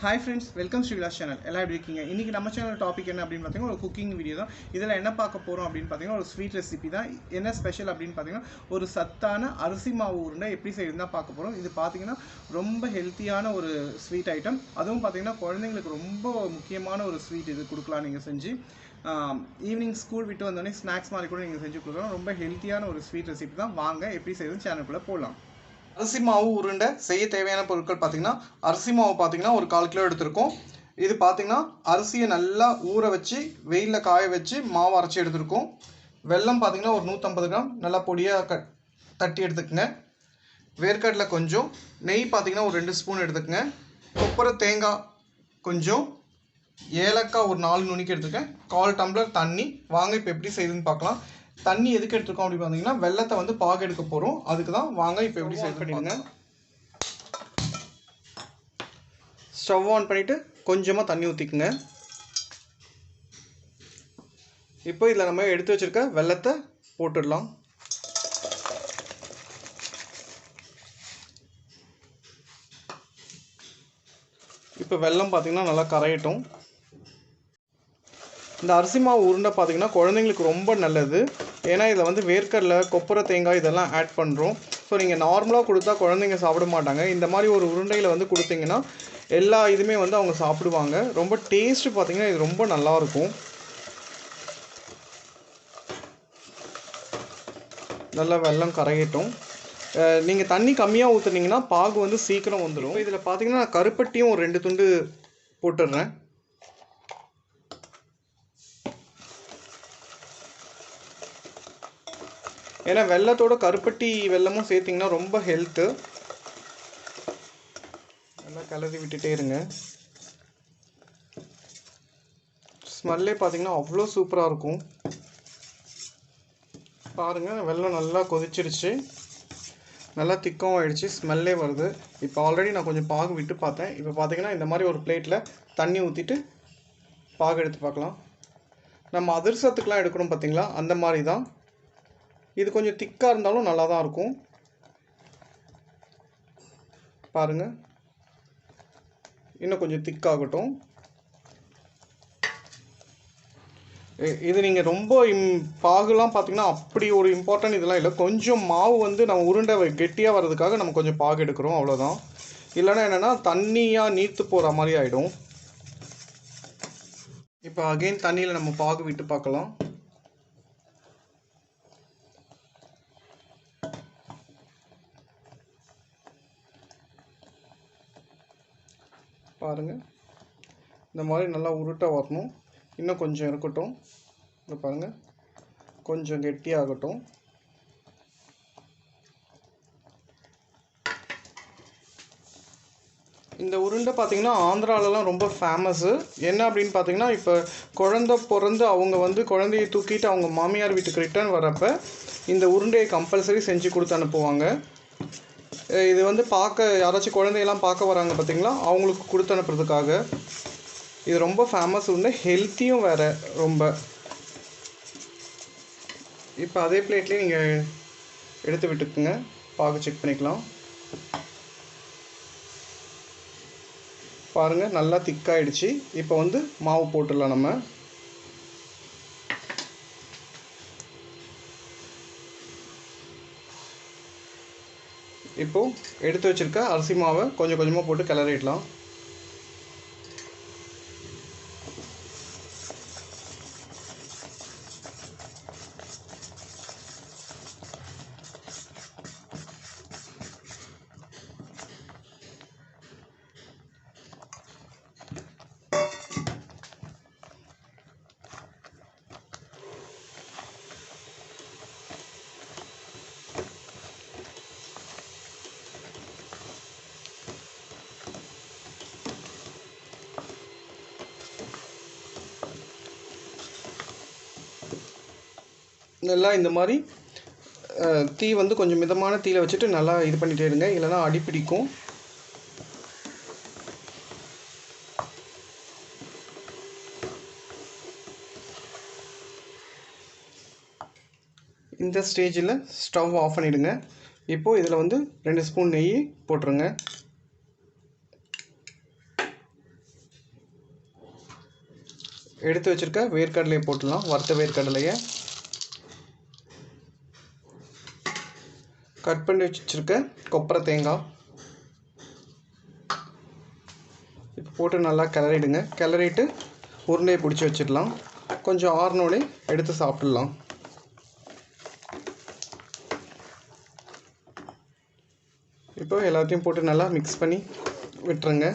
Hi friends welcome Srivilas channel எல்லாம் எப்படி இருக்கீங்க? இன்றைக்கி நம்ம சேனல் டாபிக் என்ன அப்படின்னு பார்த்தீங்கன்னா ஒரு குக்கிங் வீடியோ தான். இதில் என்ன பார்க்க போகிறோம் அப்படின்னு பார்த்தீங்கன்னா ஒரு ஸ்வீட் ரெசிபி தான். என்ன ஸ்பெஷல் அப்படின்னு பார்த்தீங்கன்னா ஒரு சத்தான அரிசி மாவு உருண்டை எப்படி செய்யுதுன்னு தான் பார்க்க போகிறோம் இது பார்த்தீங்கன்னா ரொம்ப ஹெல்த்தியான ஒரு ஸ்வீட் ஐட்டம் அதுவும் பார்த்தீங்கன்னா குழந்தைங்களுக்கு ரொம்ப முக்கியமான ஒரு ஸ்வீட் இது கொடுக்கலாம் நீங்கள் செஞ்சு. ஈவினிங் ஸ்கூல் விட்டு வந்தோடனே ஸ்நாக்ஸ் மாதிரி கூட நீங்கள் செஞ்சு கொடுக்கலாம். ரொம்ப ஹெல்த்தியான ஒரு ஸ்வீட் ரெசிபி தான். வாங்க எப்படி செய்யுதுன்னு சேனலுக்குள்ளே போகலாம் அரிசி மாவு உருண்டை செய்ய தேவையான பொருட்கள் பார்த்தீங்கன்னா அரிசி மாவு பார்த்தீங்கன்னா ஒரு கால் கிலோ எடுத்திருக்கோம். இது பார்த்தீங்கன்னா அரிசியை நல்லா ஊற வச்சு வெயிலில் காய வச்சு மாவு அரைச்சி எடுத்திருக்கோம். வெல்லம் பார்த்தீங்கன்னா ஒரு நூற்றம்பது கிராம் நல்லா பொடியாக க தட்டி எடுத்துக்கோங்க. வேர்க்கடலை கொஞ்சம் நெய் பார்த்தீங்கன்னா ஒரு ரெண்டு ஸ்பூன் எடுத்துக்கோங்க. கொப்பரை தேங்காய் கொஞ்சம் ஏலக்காய் ஒரு நாலு நுணிக்கு எடுத்துக்கேன் கால் டம்ளர் தண்ணி வாங்க இப்போ எப்படி செய்யுதுன்னு பார்க்கலாம் தண்ணி எதுக்கு எடுத்துருக்கோம் அப்படி பார்த்தீங்கன்னா வெள்ளத்தை வந்து பாகு எடுக்க போகிறோம் அதுக்கு தான் வாங்க இப்போ எப்படி செய்து பண்ணிடுங்க. ஸ்டவ் ஆன் பண்ணிவிட்டு கொஞ்சமாக தண்ணி ஊற்றிக்குங்க இப்போ இதில் நம்ம எடுத்து வச்சுருக்க வெள்ளத்தை போட்டுடலாம். இப்போ வெல்லம் பார்த்திங்கன்னா நல்லா கரையட்டும். இந்த அரிசி மாவு உருண்டை பார்த்தீங்கன்னா குழந்தைங்களுக்கு ரொம்ப நல்லது. ஏன்னா இதில் வந்து வேர்க்கடலை கொப்பரை தேங்காய் இதெல்லாம் ஆட் பண்ணுறோம் ஸோ நீங்கள் நார்மலாக கொடுத்தா குழந்தைங்க சாப்பிட மாட்டாங்க. இந்த மாதிரி ஒரு உருண்டையில் வந்து கொடுத்தீங்கன்னா எல்லா இதுவுமே வந்து அவங்க சாப்பிடுவாங்க. ரொம்ப டேஸ்ட்டு பார்த்தீங்கன்னா இது ரொம்ப நல்லாயிருக்கும் நல்லா வெள்ளம் கரையட்டும். நீங்கள் தண்ணி கம்மியாக ஊற்றுனீங்கன்னா பாகு வந்து சீக்கிரம் வந்துடும் இதில் பார்த்தீங்கன்னா நான் கருப்பட்டியும் ஒரு ரெண்டு துண்டு போட்டுடுறேன். ஏன்னா வெள்ளத்தோட கருப்பட்டி வெள்ளமும் சேர்த்திங்கன்னா ரொம்ப ஹெல்த்து நல்லா கலரி விட்டுட்டே இருங்க. ஸ்மெல்லே பார்த்தீங்கன்னா அவ்வளோ சூப்பராக இருக்கும். பாருங்கள் வெள்ளம் நல்லா கொதிச்சிருச்சு. நல்லா திக்கவும் ஆயிடுச்சு ஸ்மெல்லே வருது. இப்போ ஆல்ரெடி நான் கொஞ்சம் பாகு விட்டு பார்த்தேன். இப்போ பார்த்தீங்கன்னா இந்த மாதிரி ஒரு பிளேட்டில் தண்ணி ஊற்றிட்டு பாகு எடுத்து பார்க்கலாம். நம்ம அதிர்சத்துக்கெலாம் எடுக்கணும் பார்த்தீங்களா? அந்த மாதிரி தான். இது கொஞ்சம் திக்காக இருந்தாலும் நல்லா தான் இருக்கும். பாருங்கள் இன்னும் கொஞ்சம் திக்காகட்டும். இது நீங்கள் ரொம்ப இம் பாகுலாம் பார்த்தீங்கன்னா அப்படி ஒரு இம்பார்ட்டன்ட் இதெல்லாம் இல்லை. கொஞ்சம் மாவு வந்து நம்ம உருண்டை கெட்டியாக வர்றதுக்காக நம்ம கொஞ்சம் பாகு எடுக்கிறோம் அவ்வளோதான் இல்லைன்னா என்னென்னா தண்ணியாக நீர்த்து போகிற மாதிரி ஆகிடும் இப்போ அகெயின் தண்ணியில் நம்ம பாகு விட்டு பார்க்கலாம் பாருங்கள் இந்த மாதிரி நல்லா உருட்டை வரணும். இன்னும் கொஞ்சம் இருக்கட்டும். இதை பாருங்கள் கொஞ்சம் கெட்டியாகட்டும். இந்த உருண்டை பார்த்திங்கன்னா ஆந்திராலலாம் ரொம்ப ஃபேமஸ்ஸு என்ன அப்படின்னு பார்த்தீங்கன்னா இப்போ குழந்த பிறந்து அவங்க வந்து குழந்தையை தூக்கிட்டு அவங்க மாமியார் வீட்டுக்கு ரிட்டர்ன் வரப்போ இந்த உருண்டையை கம்பல்சரி செஞ்சு கொடுத்து அனுப்புவாங்க. இது வந்து பார்க்க யாராச்சும் குழந்தையெல்லாம் பார்க்க வராங்க பார்த்தீங்களா? அவங்களுக்கு கொடுத்து அனுப்புறதுக்காக. இது ரொம்ப ஃபேமஸ் உண்டு. ஹெல்த்தியும் வேறு ரொம்ப. இப்போ அதே பிளேட்லேயே நீங்கள் எடுத்து விட்டுக்குங்க. பாகு செக் பண்ணிக்கலாம். பாருங்கள் நல்லா திக்காயிடுச்சு இப்போ வந்து மாவு போட்டுடலாம் நம்ம. இப்போது எடுத்து வச்சுருக்க அரிசி மாவை கொஞ்சம் கொஞ்சமாக போட்டு கிளறிடலாம். நல்லா இந்த மாதிரி தீ வந்து கொஞ்சம் மிதமான தீயில் வச்சுட்டு நல்லா இது பண்ணிகிட்டே இருங்க. இல்லைனா அடி பிடிக்கும். இந்த ஸ்டேஜில் ஸ்டவ் ஆஃப் பண்ணிவிடுங்க இப்போது இதில் வந்து ரெண்டு ஸ்பூன் நெய் போட்டுருங்க. எடுத்து வச்சுருக்க வேர்க்கடலையை போட்டுடலாம். வறுத்த வேர்க்கடலையை. கட் பண்ணி வச்சுருக்க கொப்பரை தேங்காய். இப்போ போட்டு நல்லா கிளறிடுங்க. கிளறிட்டு உருண்டையை பிடிச்சி வச்சிடலாம். கொஞ்சம் ஆறுனோடனே எடுத்து சாப்பிட்லாம். இப்போ எல்லாத்தையும் போட்டு நல்லா மிக்ஸ் பண்ணி விட்டுருங்க.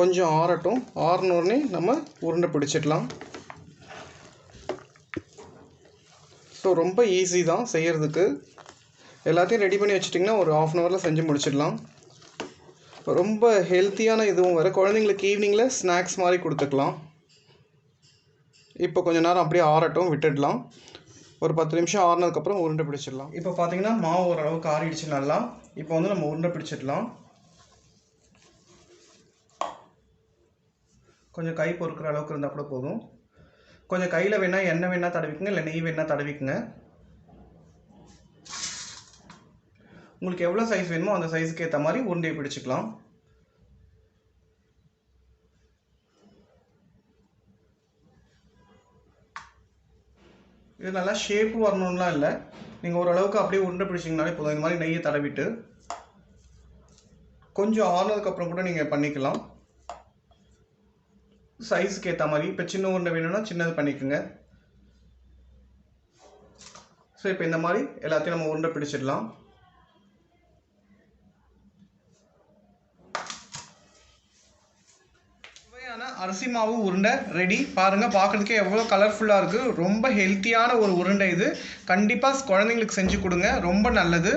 கொஞ்சம் ஆறட்டும். ஆறுனோடனே நம்ம உருண்டை பிடிச்சிடலாம். ஸோ ரொம்ப ஈஸி தான் செய்கிறதுக்கு எல்லாத்தையும் ரெடி பண்ணி வச்சிட்டிங்கன்னா ஒரு ஆஃப் அன் ஹவரில் செஞ்சு முடிச்சிடலாம். ரொம்ப ஹெல்த்தியான இதுவும் வேறு. குழந்தைங்களுக்கு ஈவினிங்கில் ஸ்நாக்ஸ் மாதிரி கொடுத்துக்கலாம். இப்போ கொஞ்ச நேரம் அப்படியே ஆறட்டும் விட்டுடலாம். ஒரு பத்து நிமிஷம் ஆறினதுக்கப்புறம் உருண்டை பிடிச்சிடலாம். இப்போ பார்த்தீங்கன்னா மாவு ஓரளவுக்கு ஆறிடுச்சு நல்லா. இப்போ வந்து நம்ம உருண்டை பிடிச்சிடலாம். கொஞ்சம் கை பொறுக்கிற அளவுக்கு இருந்தால் கூட போதும். கொஞ்சம் கையில் வேணால் எண்ணெய் வேணால் தடவிக்குங்க இல்லை நெய் வேணால் தடவிக்குங்க. உங்களுக்கு எவ்வளோ சைஸ் வேணுமோ அந்த சைஸுக்கு ஏற்ற மாதிரி உருண்டையை பிடிச்சிக்கலாம். இது நல்லா ஷேப்பு வரணும்லாம் இல்லை. நீங்கள் ஓரளவுக்கு அப்படியே உருண்டை பிடிச்சிங்கனாலே போதும். இந்த மாதிரி நெய்யை தடவிட்டு கொஞ்சம் ஆறுனதுக்கப்புறம் கூட நீங்கள் பண்ணிக்கலாம். சைஸுக்கு ஏற்ற மாதிரி. இப்போ சின்ன உருண்டை வேணும்னா சின்னது பண்ணிக்கோங்க. ஸோ இப்போ இந்த மாதிரி எல்லாத்தையும் நம்ம உருண்டை பிடிச்சிடலாம். அரிசி மாவு உருண்டை ரெடி பாருங்கள் பார்க்குறதுக்கே எவ்வளோ கலர்ஃபுல்லாக இருக்குது ரொம்ப ஹெல்த்தியான ஒரு உருண்டை இது. கண்டிப்பாக குழந்தைங்களுக்கு செஞ்சு கொடுங்க. ரொம்ப நல்லது.